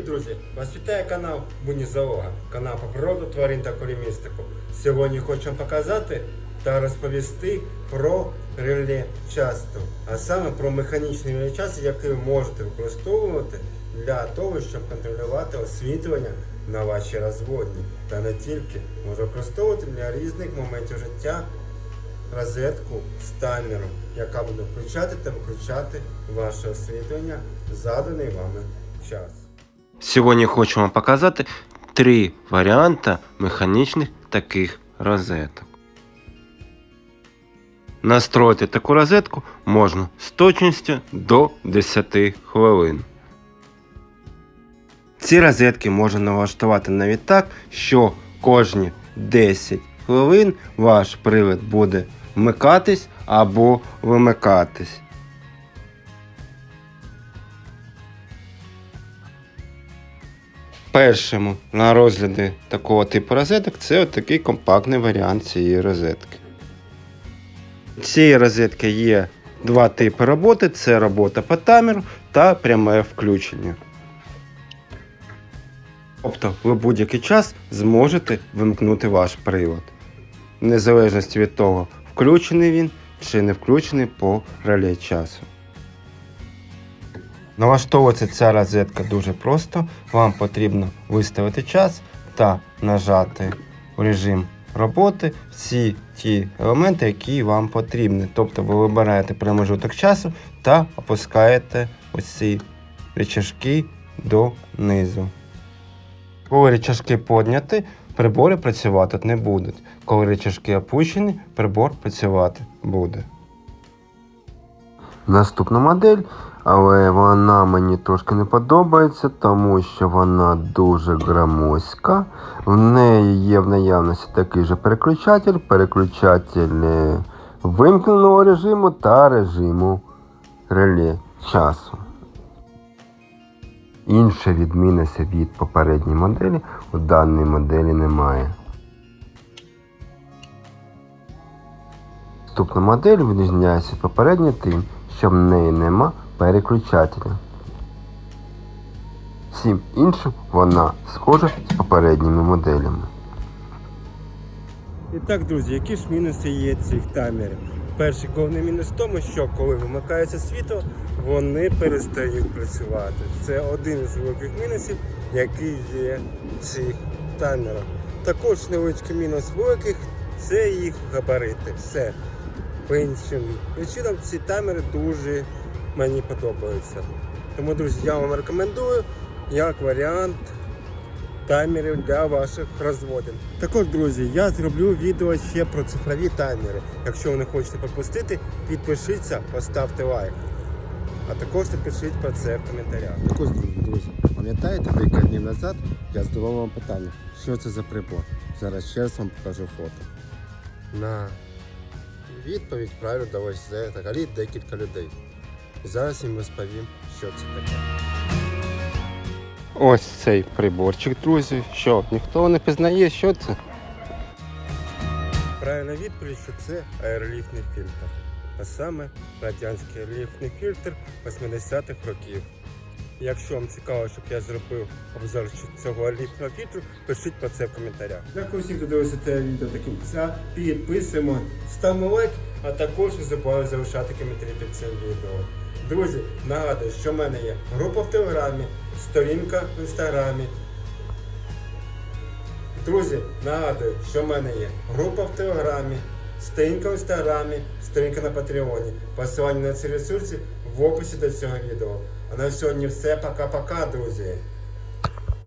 друзі! Вас вітає канал Бунізоолога, канал по природу тварин та колімістику. Сьогодні хочемо показати та розповісти про реле часто, а саме про механічний реле часу, який ви можете використовувати для того, щоб контролювати освітлення на вашій розводні. Та не тільки може використовувати для різних моментів життя розетку з таймером, яка буде включати та виключати ваше освітлення заданий вами час. Сьогодні хочемо показати три варіанти механічних таких розеток. Настроїти таку розетку можна з точністю до 10 хвилин. Ці розетки можна налаштувати навіть так, що кожні 10 хвилин ваш привід буде вмикатись або вимикатись. Першому на розгляді такого типу розеток це такий компактний варіант цієї розетки. Цієї розетки є два типи роботи: це робота по таймеру та пряме включення. Тобто ви будь-який час зможете вимкнути ваш привод. В незалежності від того, включений він чи не включений по реле часу. Налаштовувати ця розетка дуже просто. Вам потрібно виставити час та нажати в режим роботи всі ті елементи, які вам потрібні. Тобто ви вибираєте промежуток часу та опускаєте оці рычажки донизу. Коли рычажки підняті, прибори працювати не будуть. Коли рычажки опущені, прибор працювати буде. Наступна модель, але вона мені трошки не подобається, тому що вона дуже громоздька. В неї є в наявності такий же переключатель, переключатель вимкненого режиму та режиму реле часу. Інша відмінності від попередньої моделі у даній моделі немає. Наступна модель відрізняється від попередньої тим, що в неї нема переключателя. Всім іншим вона схожа з попередніми моделями. І так, друзі, які ж мінуси є цих таймерів? Перший головний мінус в тому, що коли вимикається світло, вони перестають працювати. Це один із великих мінусів, який є в цих таймерах. Також невеличкий мінус великих це їх габарити. Все. По іншим причинам ці таймери дуже мені подобаються. Тому, друзі, я вам рекомендую як варіант таймерів для ваших розводин. Також, друзі, я зроблю відео ще про цифрові таймери. Якщо ви не хочете пропустити, підпишіться, поставте лайк. А також напишіть про це в коментарях. Також, друзі, пам'ятаєте, декілька днів назад я задавав вам питання, що це за прибор. Зараз ще раз вам покажу фото. На відповідь правильно далося взагалі декілька людей. Зараз їм розповім, що це таке. Ось цей приборчик, друзі. Що, ніхто не пізнає, що це? Правильна відповідь, що це аероліфтний фільтр. А саме радянський аероліфтний фільтр 80-х років. Якщо вам цікаво, щоб я зробив обзор цього аероліфтного фільтру, пишіть про це в коментарях. Дякую всім, хто дивився це відео до кінця. Підписуємо, ставимо лайк, а також не забувайте залишати коментарі під цим відео. Друзі, нагадую, що в мене є група в Телеграмі, сторінка в інстаграмі. Друзі, нагадую, що в мене є група в Телеграмі, сторінка в інстаграмі, сторінка на Патреоні. Посилання на ці ресурси в описі до цього відео. А на сьогодні все. Пока-пока, друзі.